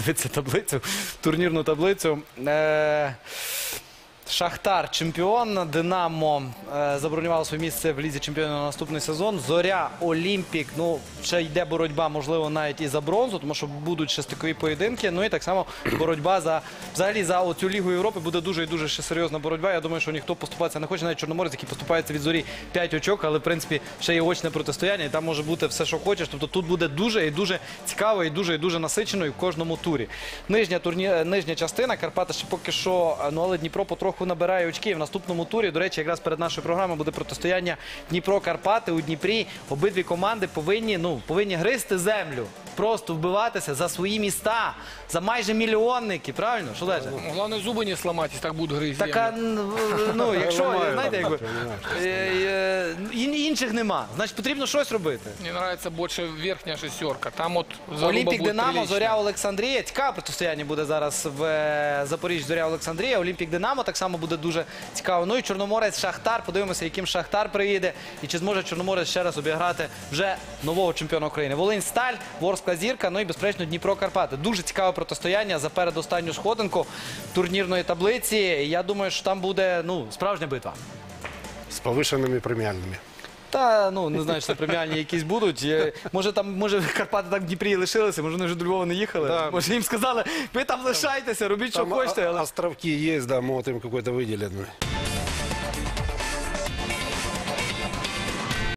дивитися таблицю, турнірну таблицю. Е, Шахтар чемпіон, Динамо е, забронювало своє місце в лізі чемпіонів на наступний сезон. Зоря, Олімпік. Ну ще йде боротьба, можливо, навіть і за бронзу, тому що будуть ще стикові поєдинки. Ну і так само боротьба за взагалі за оцю лігу Європи буде дуже і дуже ще серйозна боротьба. Я думаю, що ніхто поступатися не хоче, навіть Чорноморець, який поступається від зорі 5 очок, але в принципі ще є очне протистояння, і там може бути все, що хочеш. Тобто тут буде дуже і дуже цікаво, і дуже і дуже насичено і в кожному турі. Нижня турні... нижня частина Карпата ще поки що, ну але Дніпро потроху набирає очки. В наступному турі, до речі, якраз перед нашою програмою буде протистояння Дніпро-Карпати у Дніпрі. Обидві команди повинні, ну, повинні гризти землю, просто вбиватися за свої міста, за майже мільйонники. Правильно? Що далі? Ну, Главное, зубы не сломать, так будут грызть. Так, ну, якщо, знаєте, якби, е, е, ін- інших нема, значить потрібно щось робити. Мне нравится больше верхняя шестерка. Там вот заруба Олімпік будет Динамо, приличная. Зоря Олександрія. Цікаве протистояння буде зараз в е, Запоріжжі Зоря Олександрія. Олімпік Динамо так само буде дуже цікаво. Ну і Чорноморець Шахтар. Подивимося, яким Шахтар приїде. І чи зможе Чорноморець ще раз обіграти вже нового чемпіона України. Волинь Сталь, Ворскла Зірка, ну і безперечно Дніпро Карпати. Дуже цікаве протистояння за передостанню сходинку турнірної таблиці. Я думаю, що там буде ну, справжня битва. С повышенными премиальными. Та ну не знаю, чи це преміальні якісь будуть. Е, Може там, може Карпати так в Дніпрі і лишилися, може вони вже до Львова не їхали. Да. Може їм сказали, ви там лишайтеся, робіть, що Там хочете. о- Але... островки есть, да, мы вот им какой-то выделены.